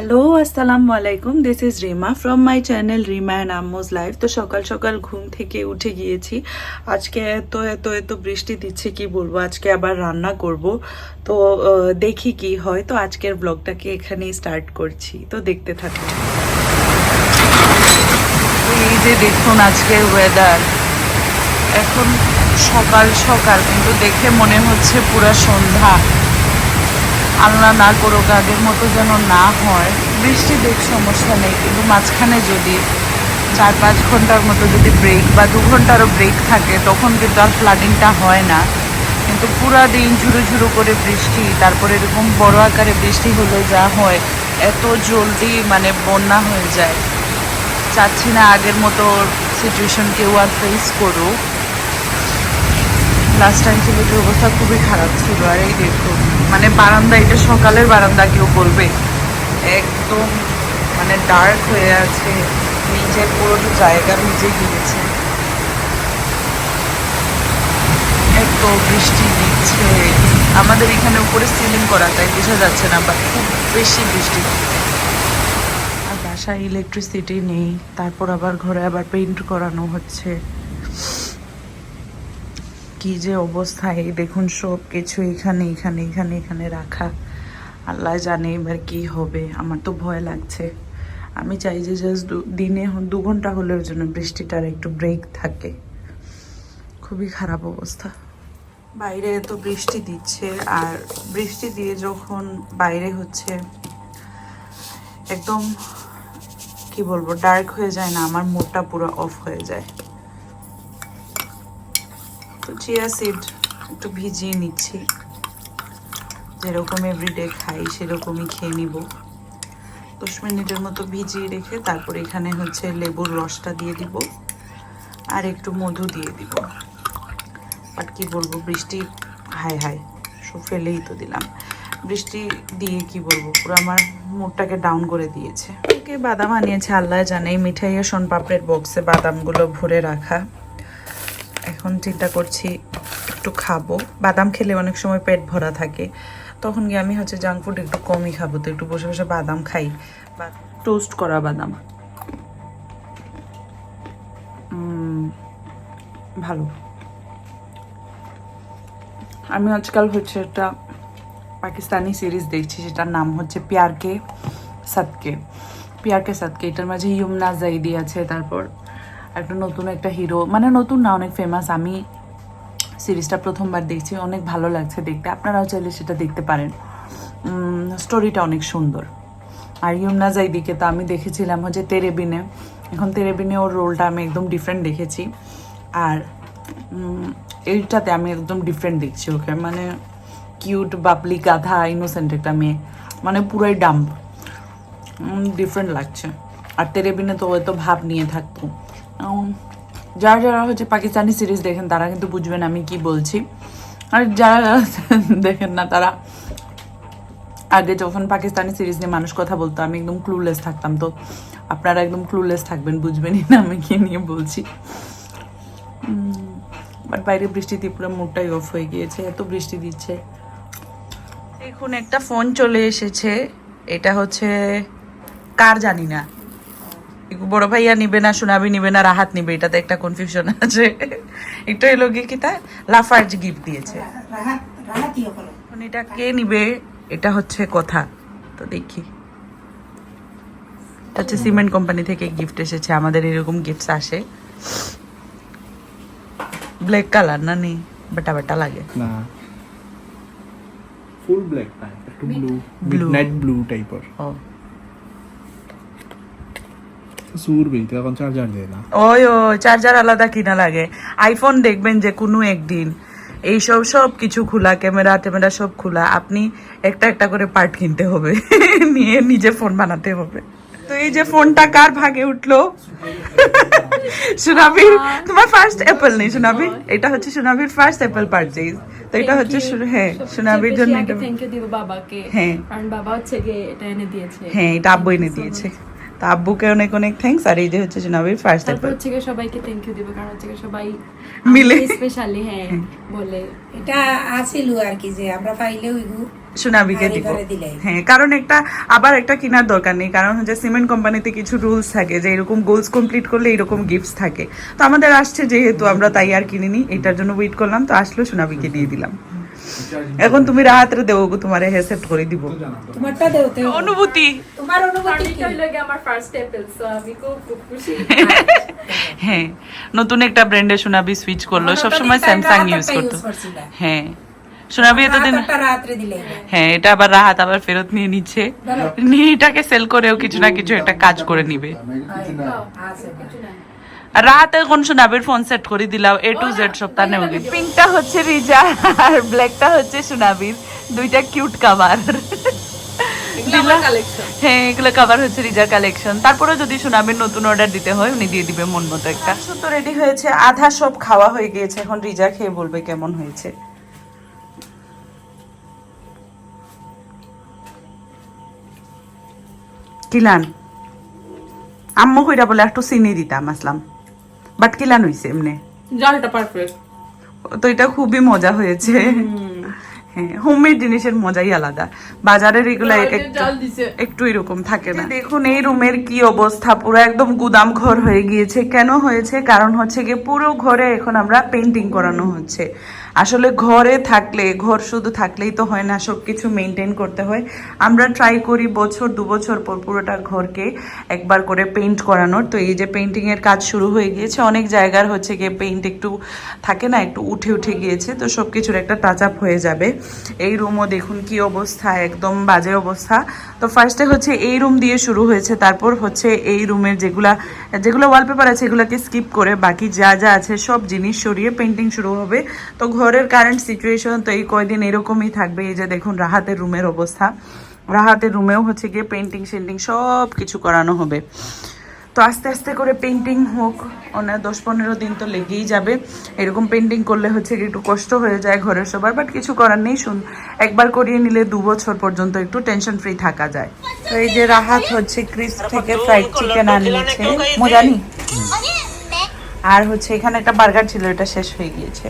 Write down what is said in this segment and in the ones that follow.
Hello আসসালামু আলাইকুম this is Rima from my channel Rima and Ammu's life তো সকাল সকাল ঘুম থেকে উঠে গিয়েছি। আজকে এত এত এত বৃষ্টি দিচ্ছে, কি বলব? আজকে আবার রান্না করব। তো দেখি কি হয়। তো আজকের ব্লগটাকে এখানেই স্টার্ট করছি। তো দেখতে থাকুন। তো এই যে দেখুন আজকের ওয়েদার এখন সকাল সকাল, কিন্তু দেখে মনে হচ্ছে পুরা সন্ধ্যা। আল্লাহ না করুক, আগের মতো যেন না হয়। বৃষ্টি দেখ সমস্যা নেই, কিন্তু মাঝখানে যদি চার পাঁচ ঘণ্টার মতো যদি ব্রেক বা দু ঘন্টারও ব্রেক থাকে, তখন কিন্তু আর ফ্লাডিংটা হয় না। কিন্তু পুরা দিন ঝুরু ঝুরু করে বৃষ্টি, তারপরে এরকম বড় আকারে বৃষ্টি হলে যা হয়, এত জলদি মানে বন্যা হয়ে যায়। চাচ্ছি না আগের মতো সিচুয়েশন কেউ আর ফেস করুক। লাস্ট টাইম ছেলেটির অবস্থা খুবই খারাপ ছিল, আর এই দেখুন। মানে বারান্দা, এটা সকালের বারান্দা কেউ বলবে একদম মানে ডার্ক হয়ে আছে। নিচে পুরো জায়গা ভিজে গিয়েছে। এত বৃষ্টি দিচ্ছে। আমাদের এখানে উপরে সিলিং করা, তাই বোঝা যাচ্ছে না বাট খুব বেশি বৃষ্টি। আর বাসায় ইলেকট্রিসিটি নেই, তারপর আবার ঘরে আবার পেইন্ট করানো হচ্ছে। কি যে অবস্থা, এই দেখুন সব কিছু এখানে এখানে এখানে এখানে রাখা। আল্লাহ জানে এবার কি হবে, আমার তো ভয় লাগছে। আমি চাই যে জাস্ট দিনে দু ঘণ্টা হলেও জন্য বৃষ্টিটার একটু ব্রেক থাকে। খুবই খারাপ অবস্থা। বাইরে তো বৃষ্টি দিচ্ছে, আর বৃষ্টি দিয়ে যখন বাইরে হচ্ছে, একদম কি বলব ডার্ক হয়ে যায় না, আমার মুডটা পুরো অফ হয়ে যায়। তো চিয়া সিড একটু ভিজিয়ে নিচ্ছি। যেরকম এভরিডে খাই, সেরকমই খেয়ে নিব। দশ মিনিটের মতো ভিজিয়ে রেখে তারপর এখানে হচ্ছে লেবুর রসটা দিয়ে দিব। আর একটু মধু দিয়ে দিব। বাট কি বলব, বৃষ্টি হাই হাই সব ফেলেই তো দিলাম। বৃষ্টি দিয়ে কি বলব, পুরো আমার মুডটাকে ডাউন করে দিয়েছে। ওকে বাদাম আনিয়েছে, আল্লাহ জানে, এই মিঠাইয়ের সোন পাপড়ের বক্সে বাদামগুলো ভরে রাখা। এখন চিন্তা করছি একটু খাব। বাদাম খেলে অনেক সময় পেট ভরা থাকে। তখন গিয়ে আমি হচ্ছে জাঙ্ক ফুড একটু কমই খাব। তো একটু বসে বসে বাদাম খাই। বা টোস্ট করা বাদাম। ভালো। আমি আজকাল হচ্ছে একটা পাকিস্তানি সিরিজ দেখছি, সেটার নাম হচ্ছে প্যারকে সাদকে প্যারকে সাদকে এটার মাঝে ইয়মনা জাইদি আছে, তারপর একটা নতুন একটা হিরো মানে নতুন না, অনেক ফেমাস আমি সিরিজটা প্রথমবার দেখছি, অনেক ভালো লাগছে দেখতে। আপনারাও চাইলে সেটা দেখতে পারেন। স্টোরিটা অনেক সুন্দর। আর ইয়মনা জাইদিকে তো আমি দেখেছিলাম হচ্ছে তেরেবিনে। এখন তেরেবিনে ওর রোলটা আমি একদম ডিফারেন্ট দেখেছি। আর এইটাতে আমি একদম ডিফারেন্ট দেখছি ওকে। মানে কিউট বাবলি গাধা ইনোসেন্ট একটা মেয়ে। মানে পুরাই ডাম্প ডিফারেন্ট লাগছে। আর তেরেবিনে তো হয়তো ভাব নিয়ে থাকতো। যারা যারা হচ্ছে পাকিস্তানি সিরিজ দেখেন, তারা কিন্তু বুঝবেন আমি কি বলছি। আর যারা দেখেন না, তারা আগে যখন পাকিস্তানি সিরিজ নিয়ে মানুষ কথা বলতো, আমি একদম ক্লুলেস থাকতাম তো। আপনারা একদম ক্লুলেস থাকবেন, বুঝবেনই না আমি কি নিয়ে বলছি। বাট বাইরে বৃষ্টিতে পুরো মুডটাই অফ হয়ে গিয়েছে, এত বৃষ্টি দিচ্ছে। এখন একটা ফোন চলে এসেছে, এটা হচ্ছে, কার জানি না। বড় ভাইয়া নিবে না সোনাবি নিবে না রাহাত নিবে এটাতে একটা কনফিউশন আছে। একটু এলো গিয়ে কি তা লাফার্জ গিফট দিয়েছে। এখন এটা কে নিবে? এটা হচ্ছে কথা। তো দেখি। এটা হচ্ছে সিমেন্ট কোম্পানি থেকে গিফট এসেছে আমাদের এরকম গিফটস আসে। ব্ল্যাক কালার না নেই? বেটা বেটা লাগে। না। ফুল ব্ল্যাক না একটু ব্লু. মিডনাইট ব্লু টাইপের ও। এখন চার্জার দেয় না। ওই ওই চার্জার আলাদা কিনা লাগে। আইফোন দেখবেন যে কোনো একদিন এইসব সব কিছু খোলা ক্যামেরা ট্যামেরা সব খোলা আপনি একটা একটা করে পার্ট কিনতে হবে। নিয়ে নিজে ফোন বানাতে হবে। তো এই যে ফোনটা কার ভাগে উঠল? সুনাবির তোমার ফার্স্ট অ্যাপেল নেই সুনাবি এটা হচ্ছে সুনাবির ফার্স্ট অ্যাপল পারচেজ তো এটা হচ্ছে হ্যাঁ সুনাবির জন্য এটা থ্যাংক ইউ দিব বাবাকে। হ্যাঁ। কারণ বাবা হচ্ছে গিয়ে এটা এনে দিয়েছে। হ্যাঁ এটা আব্বু এনে দিয়েছে। তো আব্বুকে অনেক অনেক থ্যাঙ্কস আর এই যে হচ্ছে ফার্স্ট তারপর হচ্ছে গিয়ে সবাইকে থ্যাংক ইউ দিব কারণ হচ্ছে সবাই মিলে। স্পেশালি হ্যাঁ বলে। এটা আসিল আর কি যে আমরা পাইলে ওইগু সোনাবিকে দিব। হ্যাঁ কারণ একটা আবার একটা কেনার দরকার নেই কারণ হচ্ছে সিমেন্ট কোম্পানিতে কিছু রুলস থাকে যে এরকম গোলস কমপ্লিট করলে এরকম গিফটস থাকে। তো আমাদের আসছে যেহেতু আমরা তাই আর কিনিনি এটার জন্য ওয়েট করলাম তো আসলো সোনাবিকে দিয়ে দিলাম। এখন তুমি রাহাতরে দেবো গো, তোমার হেসেপ্ট করে দিব। তোমারটা হবে। অনুভূতি। তোমার অনুভূতি কি? আমার ফার্স্ট অ্যাপেল সো আমি খুব খুব খুশি। হ্যাঁ নতুন একটা ব্র্যান্ডে সোনাবি সুইচ করল। আমার সবসময় ওটা স্যামসাং ইউজ করতো। হ্যাঁ সোনাবি এতদিন রাত্রে হ্যাঁ এটা আবার রাহাত আবার ফেরত নিয়ে নিচ্ছে। নিয়ে এটাকে সেল করেও কিছু না কিছু একটা কাজ করে নিবে। আছে আর রাহাত এখন সোনাবির ফোন সেট করে দিলাম এ টু জেড সব তার নেমে পিঙ্কটা হচ্ছে রিজা আর ব্ল্যাকটা হচ্ছে সোনাবির দুইটা কিউট কাভার হ্যাঁ এগুলো কাভার হচ্ছে রিজার কালেকশন তারপরে যদি সোনাবির নতুন অর্ডার দিতে হয় উনি দিয়ে দিবে মন মতো একটা। তো রেডি হয়েছে। আধা সব খাওয়া হয়ে গিয়েছে এখন রিজা খেয়ে বলবে কেমন হয়েছে। কিলান আম্মু কইরা বলে একটু চিনি দিতাম আসলাম। বাট কিলান হইছে এমনি। জলটা পারফেক্ট তো এটা খুবই মজা হয়েছে। হ্যাঁ হোমমেড জিনিসের মজাই আলাদা। বাজারের এগুলা একটু জাল একটু এরকম থাকে না। দেখুন এই রুমের কি অবস্থা? পুরো একদম গুদাম ঘর হয়ে গিয়েছে। কেন হয়েছে? কারণ হচ্ছে গিয়ে পুরো ঘরে এখন আমরা পেন্টিং করানো হচ্ছে। আসলে ঘরে থাকলে ঘর শুধু থাকলেই তো হয় না সব কিছু মেনটেন করতে হয়। আমরা ট্রাই করি বছর দু বছর পর পুরোটা ঘরকে একবার করে পেইন্ট করানোর। তো এই যে পেন্টিং এর কাজ শুরু হয়ে গিয়েছে অনেক জায়গার হচ্ছে গিয়ে পেইন্ট একটু থাকে না একটু উঠে উঠে গিয়েছে। তো সব কিছুর একটা টাচ আপ হয়ে যাবে। এই রুমও দেখুন কি অবস্থা, একদম বাজে অবস্থা। তো ফার্স্টে হচ্ছে এই রুম দিয়ে শুরু হয়েছে, তারপর হচ্ছে এই রুমের যেগুলা, যেগুলো ওয়ালপেপার আছে এগুলোকে স্কিপ করে বাকি যা যা আছে সব জিনিস সরিয়ে পেন্টিং শুরু হবে। তো ঘরের কারেন্ট সিচুয়েশন তো এই কয়দিন এরকমই থাকবে, এই যে দেখুন রাহাতের রুমের অবস্থা। রাহাতের রুমেও হচ্ছে গিয়ে পেন্টিং সেন্টিং সব কিছু করানো হবে। তো আস্তে আস্তে করে পেন্টিং হোক ওনার দশ পনেরো দিন তো লেগেই যাবে। এরকম পেন্টিং করলে হচ্ছে একটু কষ্ট হয়ে যায় ঘরের সবার বাট কিছু করার নেই, শুন। একবার করিয়ে নিলে দু বছর পর্যন্ত একটু টেনশন ফ্রি থাকা যায়। তো এই যে রাহাত হচ্ছে ক্রিস থেকে ফ্রাইড চিকেন আনিয়েছে। মজা নি আর হচ্ছে এখানে একটা বার্গার ছিল, এটা শেষ হয়ে গিয়েছে।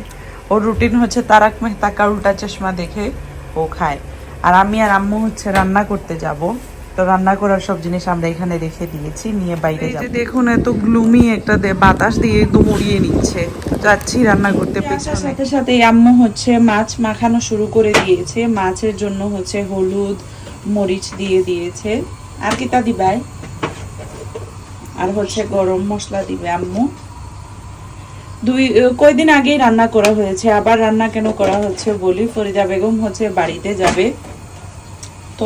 ওর রুটিন হচ্ছে তারাক মেহতা উল্টা চশমা দেখে ও খায়। আর আমি আর আম্মু হচ্ছে রান্না করতে যাব। তো রান্না করার সব জিনিস আমরা এখানে রেখে দিয়েছি নিয়ে বাইরে যাব। দেখুন এত গ্লুমি একটা বাতাস দিয়ে একদম উড়িয়ে নিচ্ছে। যাচ্ছি রান্না করতে পেছনে। সাথে সাথে আম্মু হচ্ছে মাছ মাখানো শুরু করে দিয়েছে। মাছের জন্য হচ্ছে হলুদ মরিচ দিয়ে দিয়েছে। আর কি তা দিবাই আর হচ্ছে গরম মশলা দিবে আম্মু। দুই কয়দিন আগেই রান্না করা হয়েছে। আবার রান্না কেন করা হচ্ছে বলি? ফরিদা বেগম হচ্ছে বাড়িতে যাবে। তো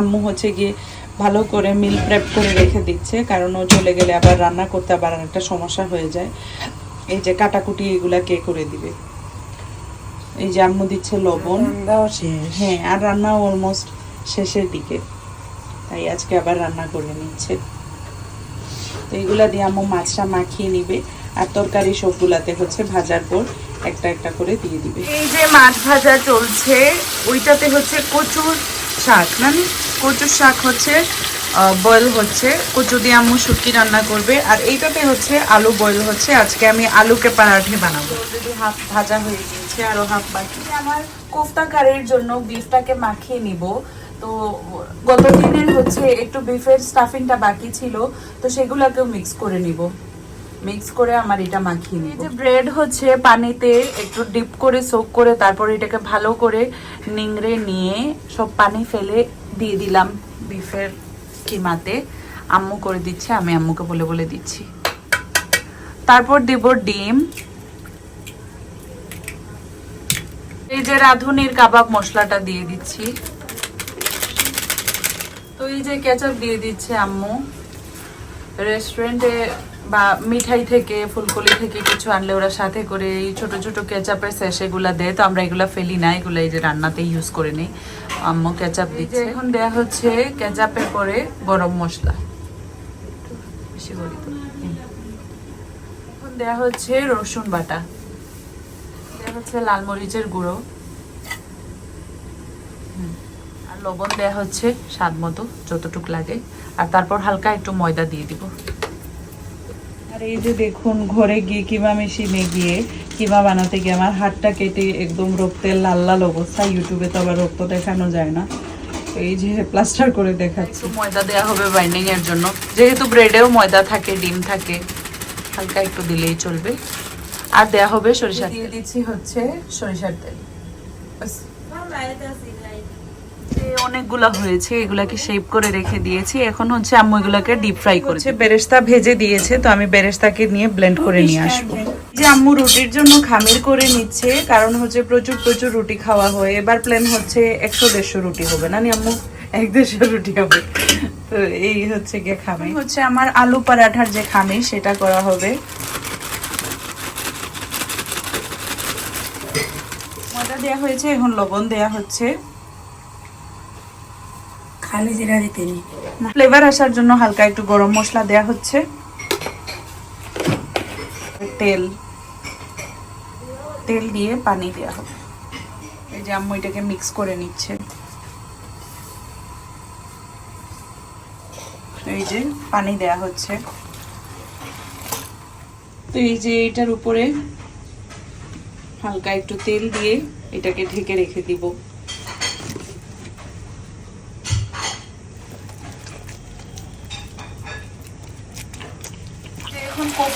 আম্মু হচ্ছে গিয়ে ভালো করে মিল প্রেপ করে রেখে দিচ্ছে কারণ ও চলে গেলে আবার রান্না করতে আবার একটা সমস্যা হয়ে যায়। এই যে কাটাকুটি এগুলা কে করে দিবে? এই যে আম্মু দিচ্ছে লবণ। হ্যাঁ আর রান্না অলমোস্ট শেষের দিকে। তাই আজকে আবার রান্না করে নিচ্ছে। তো এইগুলা দিয়ে আম্মু মাছটা মাখিয়ে নিবে আর তরকারি সবগুলাতে হচ্ছে ভাজার পর একটা একটা করে দিয়ে দিবে। এই যে মাছ ভাজা চলছে ওইটাতে হচ্ছে কচুর শাক মানে কচুর শাক হচ্ছে বয়েল হচ্ছে। কচু দিয়ে আম্মু শুটকি রান্না করবে। আর এইটাতে হচ্ছে আলু বয়েল হচ্ছে। আজকে আমি আলুকে পারাঠে বানাবো। যদি হাফ ভাজা হয়ে গিয়েছে আরও হাফ বাকি। আমার কোফতা কারির জন্য বিফটাকে মাখিয়ে নিব। তো গত দিনের হচ্ছে একটু বিফের স্টাফিংটা বাকি ছিল তো সেগুলোকেও মিক্স করে নিব। মিক্স করে আমার এটা মাখিয়ে নিই যে ব্রেড হচ্ছে পানিতে একটু ডিপ করে সোক করে তারপর এটাকে ভালো করে নিংড়ে নিয়ে সব পানি ফেলে দিয়ে দিলাম বিফের কিমাতে। আম্মু করে দিচ্ছে, আমি আম্মুকে বলে বলে দিচ্ছি। তারপর দেব ডিম। এই যে রাঁধুনির কাবাব মশলাটা দিয়ে দিচ্ছি। তো এই যে কেচাপ দিয়ে দিচ্ছে আম্মু। রেস্টুরেন্টে বা মিঠাই থেকে ফুলকলি থেকে কিছু আনলে ওরা সাথে করে এই ছোট ছোট কেচাপের সেগুলা দেয়। তো আমরা এগুলা ফেলি না এগুলো এই যে রান্নাতে ইউজ করে নিই। আম্মু কেচাপ দিচ্ছে। এখন দেয়া হচ্ছে কেচাপের পরে গরম মশলা। বেশি করি তো। এখন দেয়া হচ্ছে রসুন বাটা। দেয়া হচ্ছে লাল মরিচের গুঁড়ো। আর লবণ দেয়া হচ্ছে স্বাদ মতো যতটুক লাগে। আর তারপর হালকা একটু ময়দা দিয়ে দিব। আর এই যে দেখুন ঘরে গিয়ে কিমা মেশিনে গিয়ে কিমা বানাতে গিয়ে আমার হাতটা কেটে একদম রক্তের লাল লাল অবস্থা। ইউটিউবে তো আবার রক্ত দেখানো যায় না। এই যে প্লাস্টার করে দেখাচ্ছি। ময়দা দেওয়া হবে বাইন্ডিং এর জন্য। যেহেতু ব্রেডেও ময়দা থাকে ডিম থাকে হালকা একটু দিলেই চলবে। আর দেয়া হবে সরিষার দিয়ে দিচ্ছি হচ্ছে সরিষার তেল। ব্যাস। এই অনেকগুলা হয়েছে এগুলাকে শেপ করে রেখে দিয়েছি। এখন হচ্ছে আম্মু এগুলাকে ডিপ ফ্রাই করেছে বেরেস্তা ভেজে দিয়েছে তো আমি বেরেস্তাকে নিয়ে ব্লেন্ড করে নিয়ে আসব। যে আম্মু রুটির জন্য খামির করে নিচ্ছে কারণ হচ্ছে প্রচুর প্রচুর রুটি খাওয়া হয়। এবার প্ল্যান হচ্ছে একশো দেড়শো রুটি হবে। না আম্মু এক দেড়শো রুটি হবে। তো এই হচ্ছে গিয়ে খামি। হচ্ছে আমার আলু পরাঠার যে খামি সেটা করা হবে। ময়দা দেওয়া হয়েছে এখন লবণ দেয়া হচ্ছে। খালি জিরা দিতে নেই ফ্লেভার আসার জন্য হালকা একটু গরম মশলা দেয়া হচ্ছে। তেল। তেল দিয়ে পানি দেয়া হবে। এই যে আম্মু এটাকে মিক্স করে নিচ্ছে। এই যে পানি দেয়া হচ্ছে। তো এই যে এটার উপরে হালকা একটু তেল দিয়ে এটাকে ঢেকে রেখে দিব।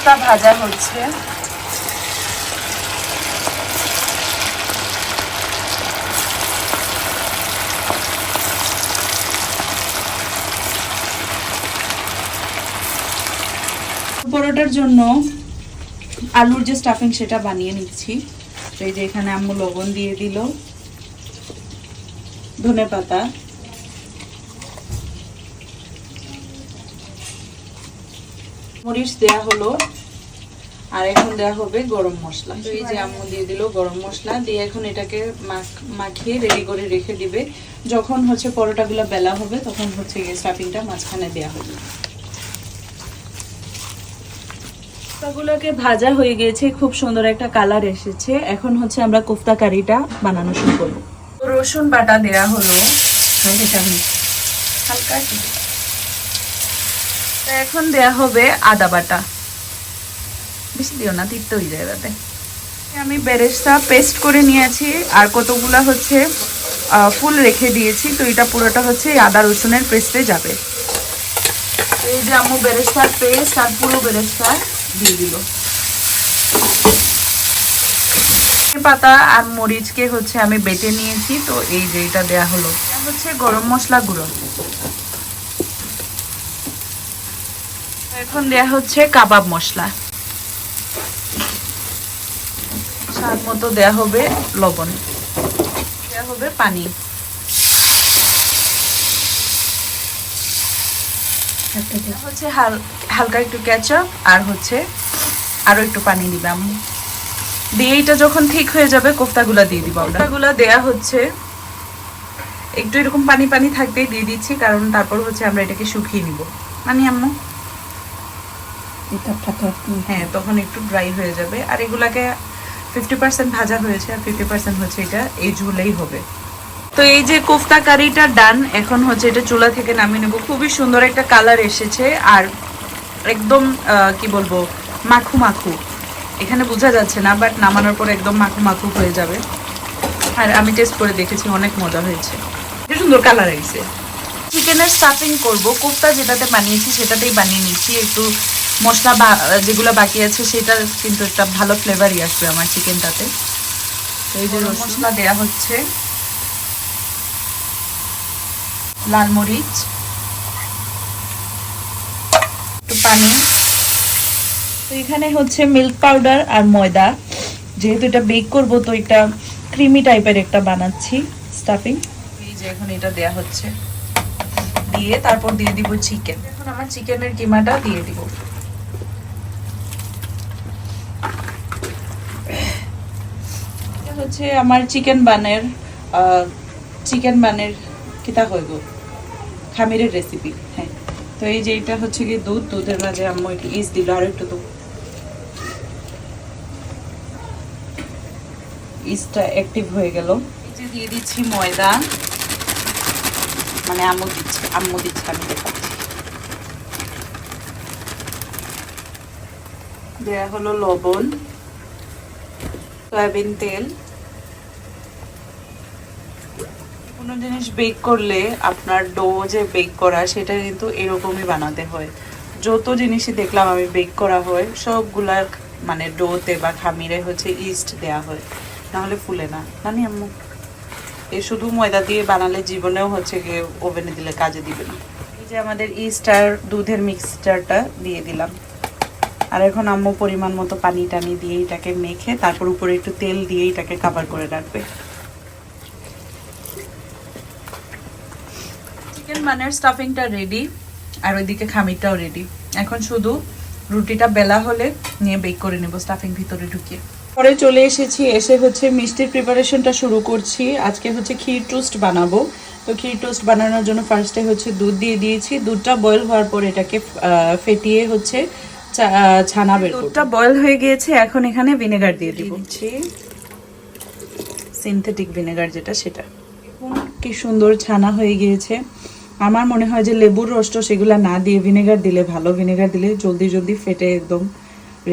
কোফতা ভাজা হচ্ছে। পরোটার জন্য আলুর যে স্টাফিং সেটা বানিয়ে নিচ্ছি। এই যে এখানে আম্মু লবণ দিয়ে দিল। ধনে পাতা। মরিচ দেয়া হলো। আর এখন দেওয়া হবে গরম মশলা। এই যে আম্মু দিয়ে দিল গরম মশলা, দিয়ে এখন এটাকে মাখ- মাখিয়ে রেডি করে রেখে দিবে। যখন হচ্ছে পরোটাগুলো বেলা হবে, তখন হচ্ছে গিয়ে স্টাফিংটা মাঝখানে দেয়া হবে। কোফতাগুলোকে ভাজা হয়ে গিয়েছে, খুব সুন্দর একটা কালার এসেছে। এখন হচ্ছে আমরা কোফতা কারিটা বানানো শুরু করব। রসুন বাটা দেয়া হলো। হালকা। এখন দেয়া হবে আদা বাটা। বেশি দিও না তিক্ত হয়ে যায় তাতে আমি বেরেস্তা পেস্ট করে নিয়েছি, আর কতগুলা হচ্ছে ফুল রেখে দিয়েছি, তো এটা পুরোটা হচ্ছে আদা রসুনের পেস্টে যাবে। এই যে আম্মু বেরেস্তার পেস্ট আর পুরো বেরেস্তা দিয়ে দিল। পাতা আর মরিচকে হচ্ছে আমি বেটে নিয়েছি, তো এই যে এটা দেয়া হলো। হচ্ছে গরম মশলা গুঁড়ো। এখন দেয়া হচ্ছে কাবাব মশলা স্বাদ মতো দেয়া হবে লবণ। দেয়া হবে পানি। হচ্ছে হালকা একটু কেচাপ আর হচ্ছে আরও একটু পানি দিবে আমি দিয়ে এটা যখন ঠিক হয়ে যাবে কোফতাগুলা দিয়ে দিব কোফতাগুলা দেয়া হচ্ছে একটু এরকম পানি পানি থাকতেই দিয়ে দিচ্ছি কারণ তারপর হচ্ছে আমরা এটাকে শুকিয়ে নিব। মানে আম্মু? হ্যাঁ তখন একটু ড্রাই হয়ে যাবে। আর এগুলাকে ফিফটি পার্সেন্ট ভাজা হয়েছে আর ফিফটি পার্সেন্ট হচ্ছে এটা এই ঝুলেই হবে। তো এই যে কোফতা কারিটা ডান এখন হচ্ছে এটা চুলা থেকে নামিয়ে নেব। খুবই সুন্দর একটা কালার এসেছে আর একদম কি বলব, মাখু মাখু। এখানে বোঝা যাচ্ছে না বাট নামানোর পর একদম মাখু মাখু হয়ে যাবে। আর আমি টেস্ট করে দেখেছি, অনেক মজা হয়েছে। কি সুন্দর কালার এসেছে। চিকেনের স্টাফিং করব। কোফতা যেটাতে বানিয়েছি, সেটাতেই বানিয়ে নিচ্ছি। একটু মশলা বা যেগুলো বাকি আছে সেটা কিন্তু একটা ভালো ফ্লেভারই আসবে আমার চিকেনটাতে তো এই যে মশলা দেয়া হচ্ছে। লাল মরিচ। একটু পানি। তো এখানে হচ্ছে মিল্ক পাউডার আর ময়দা। যেহেতু এটা বেক করব তো এটা ক্রিমি টাইপের একটা বানাচ্ছি স্টাফিং এই যে এখন এটা দেয়া হচ্ছে। দিয়ে তারপর দিয়ে দিব চিকেন এখন আমার চিকেনের কিমাটা দিয়ে দিব। হচ্ছে আমার চিকেন বানের চিকেন বানের কিতা হইব? খামিরের রেসিপি হ্যাঁ। তো এই যে এটা হচ্ছে কি দুধ, দুধের মাঝে আম্মু একটু ইস দিল, আর একটু দুধ ইস্টটা অ্যাক্টিভ হয়ে গেল। যে দিয়ে দিচ্ছি ময়দা। মানে আম্মু দিচ্ছে আম্মু দিচ্ছে, আমি দেখাচ্ছি। দেয়া হলো লবণ, সয়াবিন তেল। কোনো জিনিস বেক করলে আপনার ডো যে বেক করা, সেটা কিন্তু এরকমই বানাতে হয়। যত জিনিসই দেখলাম আমি বেক করা হয়, সবগুলা মানে ডোতে বা খামিরে হচ্ছে ইস্ট দেয়া হয়। নাহলে ফুলে না। জানি আম্মু, এ শুধু ময়দা দিয়ে বানালে জীবনেও হচ্ছে গিয়ে ওভেনে দিলে কাজে দিবে না। এই যে আমাদের ইস্ট আর দুধের মিক্সচারটা দিয়ে দিলাম। আর এখন আম্মু পরিমাণ মতো পানি টানি দিয়ে এটাকে মেখে, তারপর উপরে একটু তেল দিয়ে এটাকে কাভার করে রাখবে। মানের স্টাফিংটা রেডি আর ওইদিকে খামিরটাও রেডি এখন শুধু রুটিটা বেলা হলে নিয়ে বেক করে নেব স্টাফিং ভিতরে ঢুকিয়ে। পরে চলে এসেছি এসে হচ্ছে মিষ্টির প্রিপারেশনটা শুরু করছি। আজকে হচ্ছে ক্ষীর টোস্ট বানাবো। তো ক্ষীর টোস্ট বানানোর জন্য ফার্স্টে হচ্ছে দুধ দিয়ে দিয়েছি। দুধটা বয়েল হওয়ার পর এটাকে ফেটিয়ে হচ্ছে ছানা বের দুধটা বয়েল হয়ে গিয়েছে এখন এখানে ভিনেগার দিয়ে দিচ্ছি। সিনথেটিক ভিনেগার যেটা সেটা। কি সুন্দর ছানা হয়ে গিয়েছে। আমার মনে হয় যে লেবুর রসটা সেগুলা না দিয়ে ভিনেগার দিলে ভালো। ভিনেগার দিলে জলদি জলদি ফেটে একদম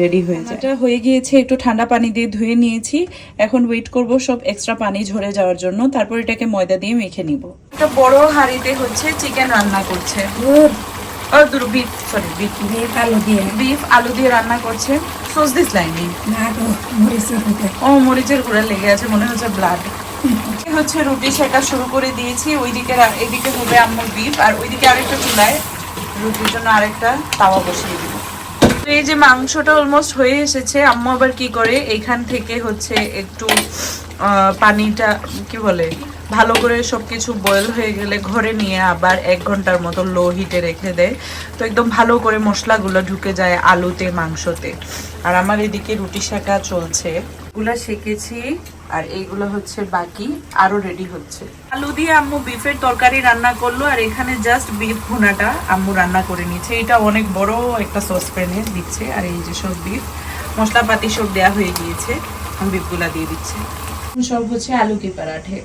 রেডি হয়ে যায়। এটা হয়ে গিয়েছে একটু ঠান্ডা পানি দিয়ে ধুয়ে নিয়েছি। এখন ওয়েট করব সব এক্সট্রা পানি ঝরে যাওয়ার জন্য। তারপর এটাকে ময়দা দিয়ে মেখে নিব। একটা বড় হাঁড়িতে হচ্ছে চিকেন রান্না করছে। বিফ সরি বিফ দিয়ে আলু দিয়ে। বিফ আলু দিয়ে রান্না করছে। সস দিস লাইনি না তো ও মরিচের গুঁড়া লেগে আছে মনে হচ্ছে ব্লাড হচ্ছে রুটি সেটা শুরু করে দিয়েছি। ওইদিকে এদিকে হবে আম্মুর বিফ, আর ওইদিকে আরেকটা চুলায় রুটির জন্য আরেকটা তাওয়া বসিয়ে দিব। তো এই যে মাংসটা অলমোস্ট হয়ে এসেছে, আম্মু আবার কি করে? এখান থেকে হচ্ছে একটু পানিটা, কি বলে? ভালো করে সবকিছু বয়েল হয়ে গেলে ঘরে নিয়ে আবার এক ঘণ্টার মতো লো হিটে রেখে দেয়। তো একদম ভালো করে মশলাগুলো ঢুকে যায় আলুতে, মাংসতে। আর আমার এদিকে রুটি শেখা চলছে। এগুলা শেখেছি আর এইগুলো হচ্ছে বাকি, আরও রেডি হচ্ছে। আলু দিয়ে আম্মু বিফের তরকারি রান্না করল আর এখানে জাস্ট বিফ ভুনাটা আম্মু রান্না করে নিচ্ছে এটা অনেক বড় একটা সসপ্যানে দিচ্ছে আর এই যে সব বিফ মশলাপাতি সব দেয়া হয়ে গিয়েছে। আমি বিফগুলা দিয়ে দিচ্ছে। সব হচ্ছে আলু কি পরাঠে।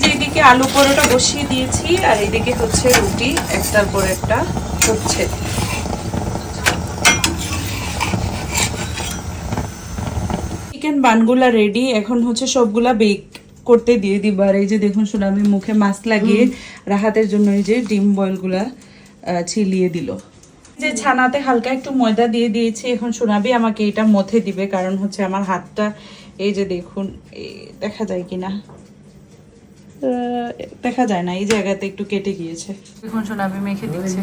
যে এদিকে আলু পরোটা বসিয়ে দিয়েছি আর এদিকে হচ্ছে রুটি একটার পর একটা হচ্ছে। চিকেন বানগুলা রেডি এখন হচ্ছে সবগুলা বেক করতে দিয়ে দিব। আর এই যে দেখুন শোনা আমি মুখে মাস্ক লাগিয়ে রাহাতের জন্য এই যে ডিম বয়েলগুলা ছিলিয়ে দিল। যে ছানাতে হালকা একটু ময়দা দিয়ে দিয়েছি এখন সোনাবি আমাকে এটা মথে দিবে কারণ হচ্ছে আমার হাতটা এই যে দেখুন দেখা যায় কিনা। দেখা যায় না এই জায়গাতে একটু কেটে গিয়েছে। দেখুন সোনাবি মেখে দিচ্ছে।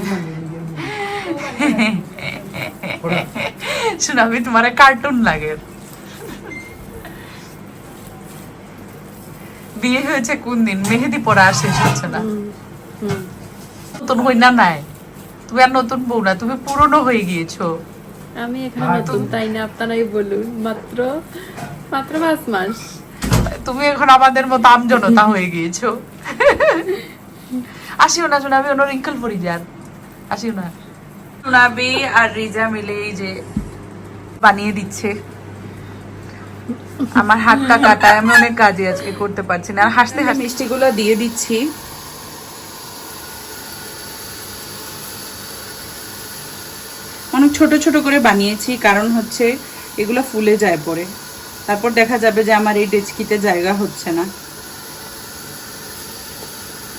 সোনাবি তোমার কার্টুন লাগে। বিয়ে হয়েছে কোন দিন? মেহেদি পরা আর শেষ হচ্ছে না। নতুন হই না নাই? তুমি আর নতুন বউ না তুমি পুরনো হয়ে গিয়েছো। আমি এখানে নতুন তাই না? আপনারাই বলুন মাত্র মাত্র পাঁচ মাস। তুমি এখন আমাদের মতো আমজনতা হয়ে গিয়েছো। আসিও না সোনাবি অন্য রিঙ্কল পরি যান আসিও না। সোনাবি আর রিজা মিলে এই যে বানিয়ে দিচ্ছে। আমার হাতটা কাটা, আমি অনেক কাজে আজকে করতে পারছি না। আর হাসতে হাসতে মিষ্টিগুলো দিয়ে দিচ্ছি। অনেক ছোট ছোট করে বানিয়েছি, কারণ হচ্ছে এগুলো ফুলে যায় পরে। তারপর দেখা যাবে যে আমার এই ডেচকিতে জায়গা হচ্ছে না।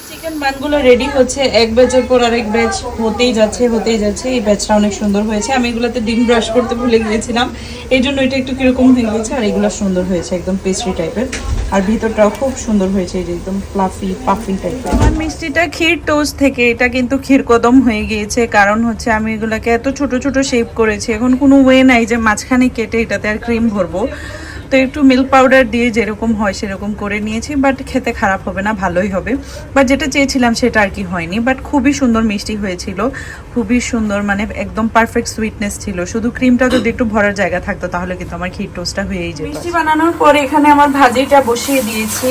চিকেন বানগুলো রেডি হচ্ছে। এক ব্যাচের পর আরেক ব্যাচ হতেই যাচ্ছে হতেই যাচ্ছে। এই ব্যাচটা অনেক সুন্দর হয়েছে। আমি এগুলোতে ডিম ব্রাশ করতে ভুলে গিয়েছিলাম। এই জন্য এটা একটু কীরকম হয়ে গেছে আর এগুলো সুন্দর হয়েছে একদম পেস্ট্রি টাইপের আর ভিতরটাও খুব সুন্দর হয়েছে এই যে একদম ফ্লাফি পাফি টাইপের আমার মিষ্টিটা ক্ষীর টোস্ট থেকে এটা কিন্তু ক্ষীর কদম হয়ে গিয়েছে। কারণ হচ্ছে আমি এগুলোকে এত ছোট ছোট শেপ করেছি। এখন কোনো ওয়ে নাই যে মাঝখানে কেটে এটাতে আর ক্রিম ভরবো। তো একটু মিল্ক পাউডার দিয়ে যেরকম হয় সেরকম করে নিয়েছি বাট খেতে খারাপ হবে না, ভালোই হবে। বাট যেটা চেয়েছিলাম সেটা আর কি হয়নি। বাট খুবই সুন্দর মিষ্টি হয়েছিল। খুবই সুন্দর মানে একদম পারফেক্ট সুইটনেস ছিল। শুধু ক্রিমটা যদি একটু ভরার জায়গা থাকতো, তাহলে কিন্তু আমার ক্ষীর টোস্টটা হয়েই যেত। মিষ্টি বানানোর পরে এখানে আমার ভাজিটা বসিয়ে দিয়েছি।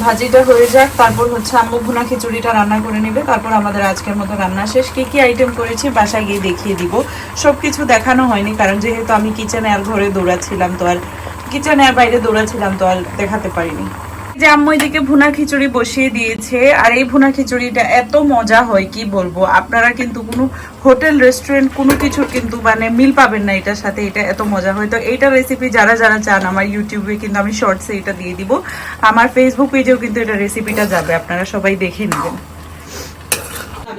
ভাজিটা হয়ে যাক, তারপর হচ্ছে আম্মু ভুনা খিচুড়িটা রান্না করে নেবে, তারপর আমাদের আজকের মতো রান্না শেষ। কী কী আইটেম করেছি বাসায় গিয়ে দেখিয়ে দিব। সব কিছু দেখানো হয়নি, কারণ যেহেতু আমি কিচেনে আর ঘরে দৌড়াচ্ছিলাম তো আর কিচেনে আর বাইরে দৌড়াচ্ছিলাম তো আর দেখাতে পারিনি। যে আম্মু এদিকে ভুনা খিচুড়ি বসিয়ে দিয়েছে, আর এই ভুনা খিচুড়িটা এত মজা হয়, কি বলব? আপনারা কিন্তু কোনো হোটেল, রেস্টুরেন্ট, কোনো কিছুর কিন্তু মানে মিল পাবেন না এটার সাথে, এটা এত মজা হয়। তো এইটা রেসিপি যারা যারা চান, আমার ইউটিউবে কিন্তু আমি শর্টসে এটা দিয়ে দিব। আমার ফেসবুক পেজেও কিন্তু এটা রেসিপিটা যাবে, আপনারা সবাই দেখে নেবেন।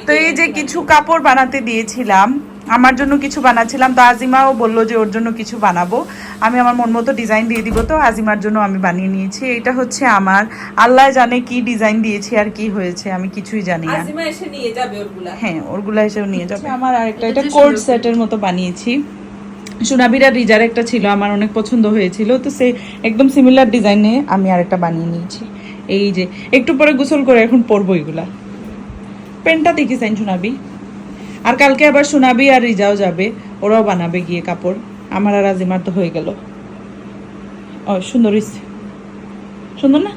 তো এই যে কিছু কাপড় বানাতে দিয়েছিলাম আমার জন্য কিছু বানাচ্ছিলাম তো আজিমাও বলল যে ওর জন্য কিছু বানাবো। আমি আমার মন মতো ডিজাইন দিয়ে দিব তো আজিমার জন্য আমি বানিয়ে নিয়েছি। এটা হচ্ছে আমার আল্লাহ জানে কি ডিজাইন দিয়েছি আর কি হয়েছে আমি কিছুই জানি না। আজিমা এসে নিয়ে যাবে ওরগুলা? হ্যাঁ ওরগুলা এসেও নিয়ে যাবে। আমার আরেকটা এটা কোর্ট সেটের মতো বানিয়েছি। সোনাবিরা রিজার একটা ছিল আমার অনেক পছন্দ হয়েছিল তো সে একদম সিমিলার ডিজাইনে আমি আরেকটা বানিয়ে নিয়েছি। এই যে একটু পরে গোসল করে এখন পরবো এগুলা। পেনটা দেখিছেন সোনাবি। আর কালকে আবার সোনাবি আর রিজাও যাবে ওরাও বানাবে গিয়ে কাপড়। আমার আর আজিমার তো হয়ে গেল। ও সুন্দর সুন্দর না?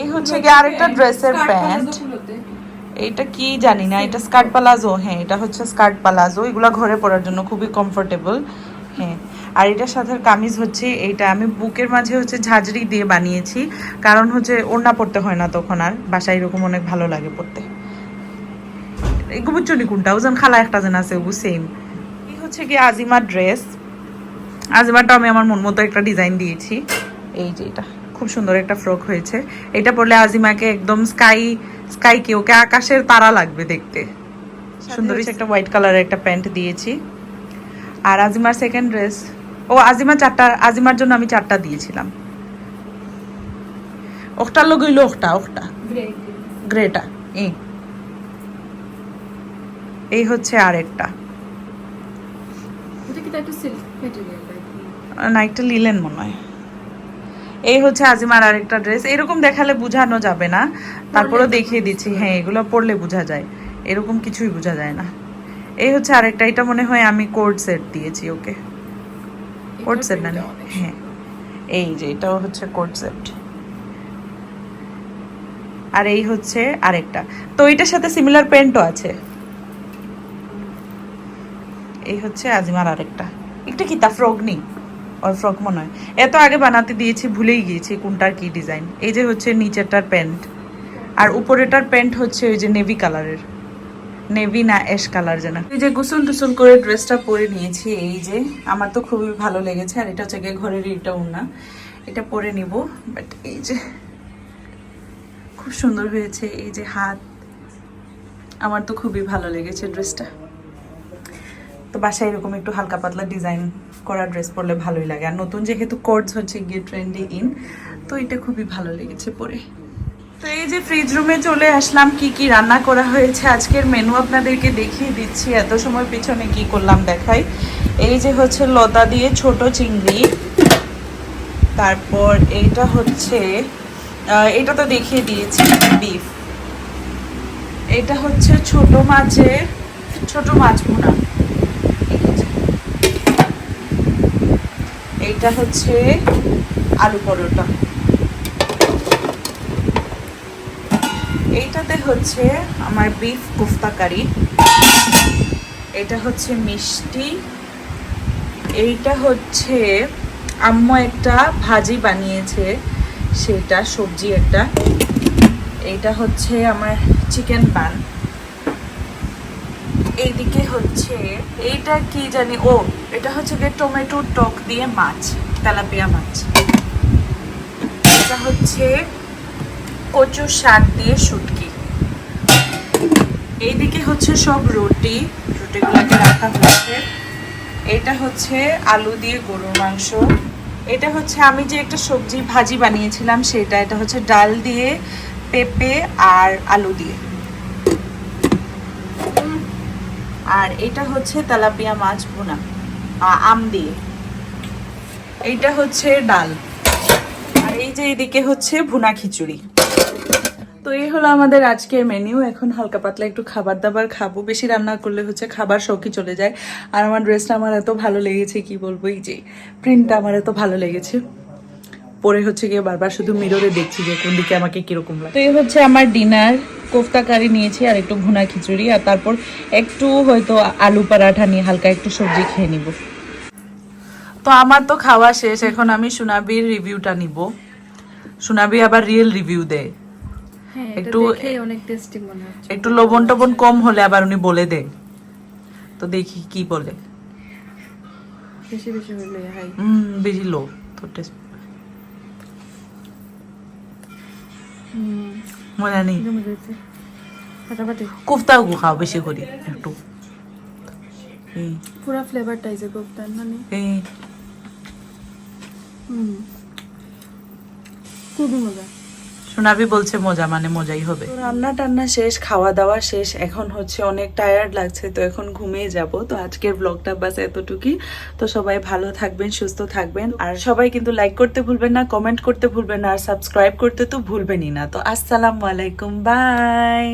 এই হচ্ছে কি আরেকটা ড্রেসের প্যান্ট এটা কি জানি না এটা স্কার্ট পালাজো হ্যাঁ এটা হচ্ছে স্কার্ট পালাজো এগুলো ঘরে পরার জন্য খুবই কমফোর্টেবল হ্যাঁ। আর এটার সাথে কামিজ হচ্ছে এইটা। আমি বুকের মাঝে হচ্ছে ঝাঁঝরি দিয়ে বানিয়েছি। কারণ হচ্ছে ওড়না পড়তে হয় না তখন আর বাসায় এরকম অনেক ভালো লাগে পড়তে এগুলো চুনি কোনটা? ওজন খালা একটা যেন আছে ওগু সেম এই হচ্ছে কি আজিমার ড্রেস আজিমারটা আমি আমার মন মতো একটা ডিজাইন দিয়েছি। এই যে এটা খুব সুন্দর একটা ফ্রক হয়েছে। এটা পরলে আজিমাকে একদম স্কাই স্কাই কি ওকে আকাশের তারা লাগবে দেখতে। সুন্দর একটা হোয়াইট কালারের একটা প্যান্ট দিয়েছি। আর আজিমার সেকেন্ড ড্রেস ও আজিমা চারটা আজিমার জন্য আমি চারটা দিয়েছিলাম। ওটা লগইলো ওটা ওখটা গ্রেটা এই। এই হচ্ছে আরেকটা। না একটা লিলেন মনে হয়। এই হচ্ছে আজিমার আরেকটা ড্রেস এরকম দেখালে বোঝানো যাবে না। তারপরেও দেখিয়ে দিচ্ছি। হ্যাঁ এগুলো পরলে বোঝা যায়। এরকম কিছুই বোঝা যায় না। এই হচ্ছে আরেকটা। এটা মনে হয় আমি কোড সেট দিয়েছি ওকে? কোড সেট না হ্যাঁ। এই যে এটাও হচ্ছে কোড সেট আর এই হচ্ছে আরেকটা। তো এটার সাথে সিমিলার প্যান্টও আছে। এই হচ্ছে আজিমার আরেকটা। একটা কি তা ফ্রক নেই? ওর ফ্রক মনে হয়। এত আগে বানাতে দিয়েছি, ভুলেই গিয়েছি কোনটার কি ডিজাইন। এই যে হচ্ছে নিচেরটার প্যান্ট। আর উপরেটার প্যান্ট হচ্ছে ওই যে নেভি কালারের। নেভি না অ্যাশ কালার যেন। এই যে গোসল টুসল করে ড্রেসটা পরে নিয়েছি, এই যে আমার তো খুবই ভালো লেগেছে। আর এটা হচ্ছে গিয়ে ঘরের এটা না এটা পরে নিব। বাট এই যে খুব সুন্দর হয়েছে, এই যে হাত। আমার তো খুবই ভালো লেগেছে ড্রেসটা। তো বাসায় এরকম একটু হালকা পাতলা ডিজাইন করা ড্রেস পরলে ভালোই লাগে। আর নতুন যেহেতু কোর্স হচ্ছে গিয়ে ট্রেন্ডি ইন তো এটা খুবই ভালো লেগেছে পরে। তো এই যে ফ্রিজ রুমে চলে আসলাম, কি কি রান্না করা হয়েছে? আজকের মেনু আপনাদেরকে দেখিয়ে দিচ্ছি, এত সময় পিছনে কি করলাম দেখাই। এই যে হচ্ছে লতা দিয়ে ছোট চিংড়ি। তারপর এইটা হচ্ছে এটা তো দেখিয়ে দিয়েছি বিফ এটা হচ্ছে ছোট মাছের, ছোট মাছ ভুনা। এইটা হচ্ছে আলু পরোটা। এইটাতে হচ্ছে আমার বিফ কোফতা কারি। এটা হচ্ছে মিষ্টি। এইটা হচ্ছে আম্মু একটা ভাজি বানিয়েছে, সেটা সবজি একটা। এইটা হচ্ছে আমার চিকেন পান এইদিকে হচ্ছে, এইটা কি জানি, ও, এটা হচ্ছে গিয়ে টমেটো টক দিয়ে মাছ, তেলাপিয়া মাছ। এটা হচ্ছে কচু শাক দিয়ে শুটকি। এইদিকে হচ্ছে সব রুটি, রুটিগুলোকে রাখা হচ্ছে। এটা হচ্ছে আলু দিয়ে গরুর মাংস। এটা হচ্ছে আমি যে একটা সবজি ভাজি বানিয়েছিলাম, সেটা, এটা হচ্ছে ডাল দিয়ে, পেঁপে আর আলু দিয়ে। আর এটা হচ্ছে তেলাপিয়া মাছ আ- আম দিয়ে। এইটা হচ্ছে ডাল। আর এই যে এদিকে হচ্ছে ভুনা খিচুড়ি। তো এই হলো আমাদের আজকের মেনু এখন হালকা পাতলা একটু খাবার দাবার খাব। বেশি রান্না করলে হচ্ছে খাবার শখই চলে যায়। আর আমার ড্রেসটা আমার এত ভালো লেগেছে, কি বলব, এই যে প্রিন্টটা আমার এত ভালো লেগেছে। পরে হচ্ছে গিয়ে বারবার শুধু মিররে দেখছি যে কোন দিকে আমাকে কীরকম লাগে। তো এই হচ্ছে আমার ডিনার কোফতা কারি নিয়েছি আর একটু ভুনা খিচুড়ি আর তারপর একটু হয়তো আলু পরাঠা নিয়ে হালকা একটু সবজি খেয়ে নিব। তো আমার তো খাওয়া শেষ এখন আমি সোনাবির রিভিউটা নিব। শোনাবি আবার রিয়েল রিভিউ দেয়। হ্যাঁ একটু- একটু লবণ টবণ কম হলে আবার উনি বলে দেয়। তো দেখি কি বলে। বেশি বেশি হইলে হাই হুম বেশি লো তো টেস্ট হুম। মজা নেই। কোফতাও খাও বেশি করি একটু। পুরো ফ্লেভারটা এসে কোফতার মানে খুবই মজা। সোনাবি বলছে মজা মানে মজাই হবে। রান্না টান্না শেষ খাওয়া দাওয়া শেষ, এখন হচ্ছে অনেক টায়ার্ড লাগছে, তো এখন ঘুমিয়ে যাব। তো আজকের ব্লগটা বাস এতটুকুই। তো সবাই ভালো থাকবেন, সুস্থ থাকবেন। আর সবাই কিন্তু লাইক করতে ভুলবেন না কমেন্ট করতে ভুলবেন না, আর সাবস্ক্রাইব করতে তো ভুলবেনই না। তো আসসালামু আলাইকুম বাই